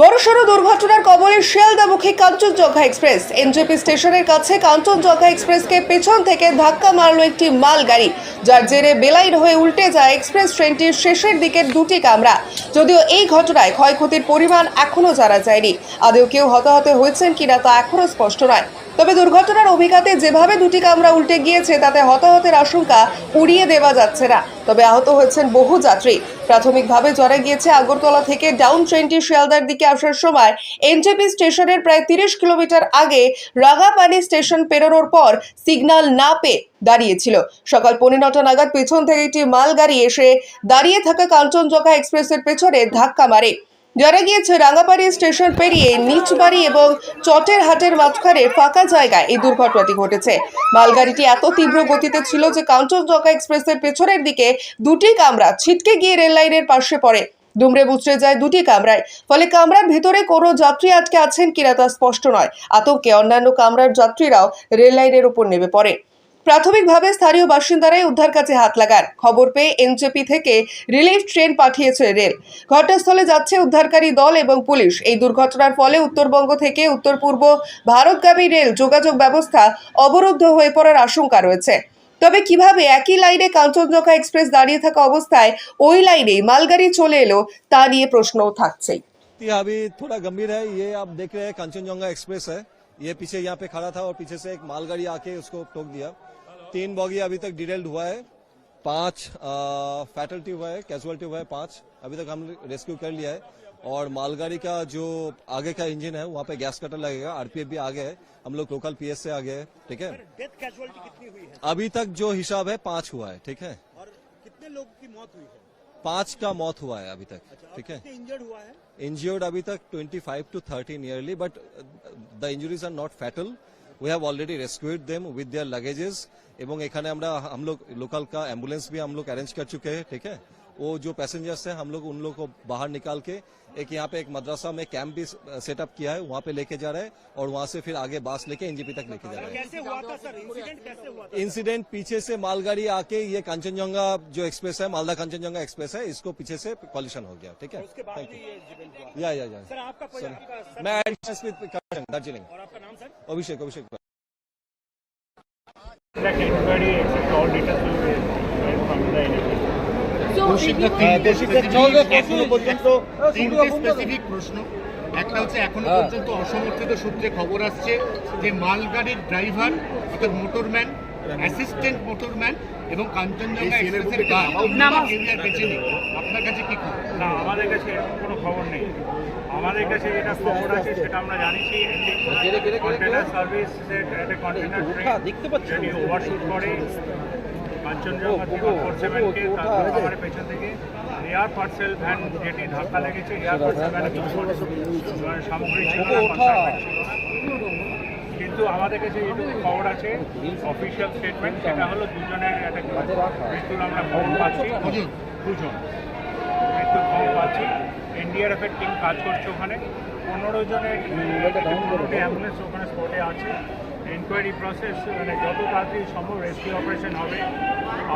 বড়সড় দুর্ঘটনার কবলে শিয়ালদামুখী কাঞ্চনজঙ্ঘা এক্সপ্রেস। এনজেপি স্টেশনের কাছে কাঞ্চনজঙ্ঘা এক্সপ্রেসকে পেছন থেকে ধাক্কা মারল একটি মালগাড়ি যার জেরে বেলাইন হয়ে উল্টে যায় এক্সপ্রেস ট্রেনটির শেষের দিকের দুটি কামরা। যদিও এই ঘটনায় ক্ষয়ক্ষতির পরিমাণ এখনও জানা যায়নি। আদৌ কেউ হতাহত হয়েছেন কিনা তা এখনও স্পষ্ট নয়। তবে দুর্ঘটনার অভিঘাতে যেভাবে দুটি কামরা উল্টে গিয়েছে, তাতে হতাহতের আশঙ্কা উড়িয়ে দেওয়া যাচ্ছে না। তবে আহত হয়েছেন বহু যাত্রী। প্রাথমিকভাবে জানা গিয়েছে আগরতলা থেকে ডাউন ট্রেনটি শিয়ালদার দিকে আসার সময়। এনজেপি স্টেশনের প্রায় তিরিশ কিলোমিটার আগে রাগাপানি স্টেশন পেরোনোর পর সিগন্যাল না পেয়ে দাঁড়িয়েছিল। সকাল পৌনে নটা নাগাদ পেছন থেকে একটি মালগাড়ি এসে দাঁড়িয়ে থাকা কাঞ্চনজঙ্ঘা এক্সপ্রেসের পেছনে ধাক্কা মারে। জানা গিয়েছে রাঙ্গাপাড়ি স্টেশন পেরিয়ে নিচবাড়ি এবং চটের হাটের মাঝখানে ফাঁকা জায়গায় এই দুর্ঘটনাটি ঘটেছে। মালগাড়িটি এত তীব্র গতিতে ছিল যে কাঞ্চনজঙ্ঘা এক্সপ্রেসের পেছনের দিকে দুটি কামরা ছিটকে গিয়ে রেল লাইনের পাশে পড়ে। দুমড়ে মুচড়ে যায় দুটি কামরায়। ফলে কামরার ভেতরে কোনো যাত্রী আটকে আছেন কিনা তা স্পষ্ট নয়। আতঙ্কে অন্যান্য কামরার যাত্রীরাও রেল লাইনের উপর নেমে পড়ে। প্রাথমিকভাবে স্থানীয় বাসিন্দারাই উদ্ধার কাছে হাত লাগান খবর পেয়ে এনজেপি থেকে রিলিফ ট্রেন পাঠিয়েছে রেল ঘটনাস্থলে যাচ্ছে উদ্ধারকারী দল এবং পুলিশ এই দুর্ঘটনার ফলে উত্তরবঙ্গ থেকে উত্তর পূর্ব ভারতগামী রেল যোগাযোগ ব্যবস্থা অবরুদ্ধ হয়ে পড়ার আশঙ্কা রয়েছে তবে কিভাবে একই লাইনে কাঞ্চনজঙ্ঘা এক্সপ্রেস দাঁড়িয়ে থাকা অবস্থায় ওই লাইনেই মালগাড়ি চলে এলো তা নিয়ে প্রশ্নও থাকছেই स्थिति अभी थोड़ा गंभीर है ये आप देख रहे हैं कंचनजंगा एक्सप्रेस है ये पीछे यहाँ पे खड़ा था और पीछे से एक मालगाड़ी आके उसको ठोक दिया तीन बॉगी अभी तक डिटेल्ड हुआ है। पाँच फैटल्टी हुआ है कैजुअलिटी हुआ है पाँच। अभी तक हम रेस्क्यू कर लिया है। और मालगाड़ी का जो आगे का इंजन है वहाँ पे गैस कटर लगेगा आरपीएफ भी आगे है। हम लोग लोकल पीएस से आगे है ठीक है? डेथ कैजुअलिटी कितनी हुई है? अभी तक जो हिसाब है पाँच हुआ है ठीक है? और कितने लोगों की मौत हुई है? पाँच का मौत हुआ है अभी तक ठीक है? इंजर्ड हुआ है? इंजर्ड अभी तक 25 to 30 nearly but the the are not not we have already rescued them with their luggages एवं एखे हम लोग लोकल का एंबुलेंस भी हम लोग अरेंज कर चुके हैं ठीक है वो जो पैसेंजर्स हैं हम लोग उन लोग को बाहर निकाल के एक यहाँ पे एक मद्रासा में कैंप भी सेटअप किया है वहाँ पे लेके जा रहे हैं और वहाँ से फिर आगे बास लेके एनजीपी तक लेके जा रहे हैं इंसिडेंट पीछे से मालगाड़ी आके ये कंचनजंगा जो एक्सप्रेस है मालदा कांचनजंगा एक्सप्रेस है इसको पीछे से पॉल्यूशन हो गया ठीक है? या या या सर मैं दार्जिलिंग অভিষেক অভিষেক। প্রশ্ন। একটা হচ্ছে এখনও পর্যন্ত অসমর্থিত সূত্রে খবর আসছে যে মালগাড়ির ড্রাইভার অর্থাৎ মোটরম্যান অ্যাসিস্ট্যান্ট মোটরম্যান এবং কাঞ্চনজঙ্ঘা এক্সপ্রেসের বেঁচে নেই আপনার কাছে কি খবর? না আমাদের কাছে এরকম কোনো খবর নেই। আমাদের কাছে যেটা খবর আছে সেটা আমরা জানিছি কন্টেনার সার্ভিস একটা কন্টেনার ট্রেন যেটি ওভারশুট করে কাঞ্চনজঙ্ঘা থেকে ফোর সেভেনকে পেছন থেকে এয়ার পার্সেল ভ্যান যেটি ধাক্কা লেগেছে এয়ার পার্সেল ভ্যানে মানে সামগ্রী ছিল ছিল না। কিন্তু আমাদের কাছে যেটুকু খবর আছে অফিসিয়াল স্টেটমেন্ট সেটা হলো দুজনের একটা মৃত্যুর আমরা খবর পাচ্ছি। দুজন? মৃত্যুর খবর পাচ্ছি। এনডিআরএফ এর টিম কাজ করছে ওখানে। পনেরো জনের অ্যাম্বুলেন্স ওখানে স্পটে আছে। এনকোয়ারি প্রসেস মানে যত তাড়াতাড়ি সম্ভব রেস্কিউ অপারেশন হবে।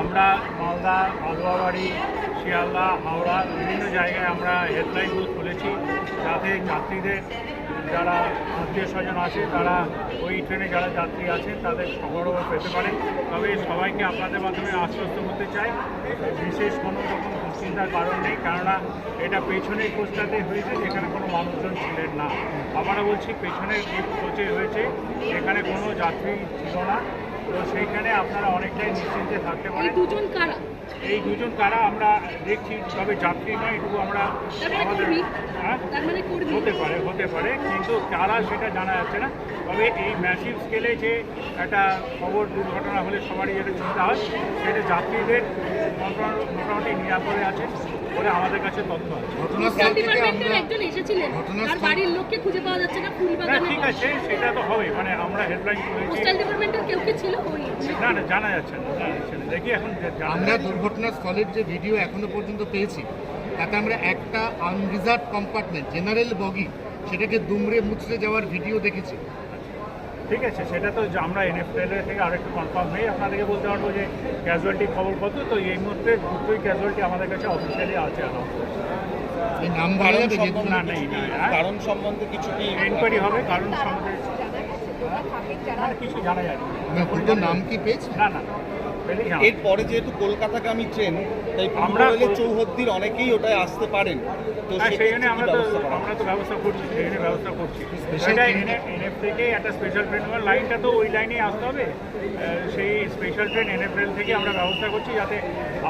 আমরা মালদা আলুয়াবাড়ি শিয়ালদা হাওড়া বিভিন্ন জায়গায় আমরা হেল্পলাইন বুথ খুলেছি। যাতে যাত্রীদের যারা আত্মীয় স্বজন আছে, তারা ওই ট্রেনে যারা যাত্রী আছেন তাদের খবরও পেতে পারে। তবে সবাইকে আপনাদের মাধ্যমে আশ্বস্ত করতে চাই, বিশেষ কোনো রকম দুশ্চিন্তার কারণ নেই, কেননা এটা পেছনের কোচটাতে হয়েছে, যেখানে কোনো মানুষজন ছিলেন না। আমরা বলছি, পেছনের কোচে হয়েছে এখানে কোনো যাত্রী ছিল না। তো সেইখানে আপনারা অনেকটাই নিশ্চিন্তে থাকতে পারেন। দুজন কারা? এই দুজন কারা আমরা দেখছি তবে যাত্রী নয় এটুকু আমরা মানে আমাদের হ্যাঁ? মানে হতে পারে হতে পারে কিন্তু কারা সেটা জানা যাচ্ছে না। তবে এই ম্যাসিভ স্কেলে যে একটা খবর দুর্ঘটনা হলে সবারই যেটা চিন্তা হয় সেটা যাত্রীদের মোটামুটি নিরাপদে আছে। বলে আমাদের কাছে তথ্য আছে। ঘটনাস্থল থেকে আমরা একজন এসেছিলেন। ঘটনাস্থল- তার বাড়ির লোককে খুঁজে পাওয়া যাচ্ছে না ফুলবাগানে ঠিক আছে সেটা তো হবে মানে আমরা হেল্পলাইন করেছি। পোস্টাল ডিপার্টমেন্টের কেউ কি ছিল? ওই না না জানা যাচ্ছে না দেখি এখন আমরা দুর্ঘটনাস্থলের যে ভিডিও এখনও পর্যন্ত পেয়েছি তাতে আমরা একটা আনরিজার্ভ কম্পার্টমেন্ট জেনারেল বগি সেটাকে দুমড়ে মুচড়ে যাওয়ার ভিডিও দেখেছি। ঠিক আছে সেটা তো আমরা এনএফএলের থেকে আরেকটু কনফার্ম হয়ে আপনাদেরকে বলতে পারব যে ক্যাজুয়ালিটি খবর কত? তো এই মুহূর্তে দুটোই ক্যাজুয়ালিটি আমাদের কাছে অফিসিয়ালি আছে না নেই হ্যাঁ? কারণ সম্বন্ধে কিছু কি এনকোয়ারি হবে কারণ সম্বন্ধে কিছু জানা যায় না। না, নাম কি পেয়েছে? না না এরপরে যেহেতু কলকাতাগামী ট্রেন তাই আমরা চৌহদ্দির অনেকেই ওটায় আসতে পারেন। তো হ্যাঁ সেই জন্য আমরা তো হবে? আমরা তো ব্যবস্থা করছি ট্রেনের ব্যবস্থা করছি। সেটা এনএফ থেকে একটা স্পেশাল ট্রেন লাইনটা তো ওই লাইনেই আসতে হবে। সেই স্পেশাল ট্রেন এনএফ থেকে আমরা ব্যবস্থা করছি যাতে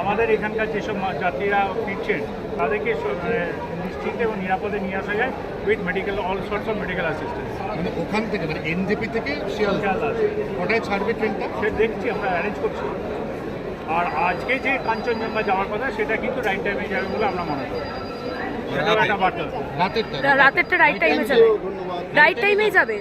আমাদের এখানকার যেসব যাত্রীরা ফিরছেন তাদেরকে মানে নিশ্চিন্তে এবং নিরাপদে নিয়ে আসা যায় with medical all sorts of medical assistance মানে ওখান থেকে মানে এনজেপি থেকে শিয়ালদা? কটায় ছাড়বে ট্রেনটা সে দেখছি আমরা অ্যারেঞ্জ করছি। আর আজকে যে কাঞ্চনজঙ্ঘা যাওয়ার কথা সেটা কিন্তু রাইট টাইমে যাবে বলে আমরা মনে করি। রাতেরটা রাতেরটা। রাইট টাইমে যাবে। রাইট টাইমেই যাবে।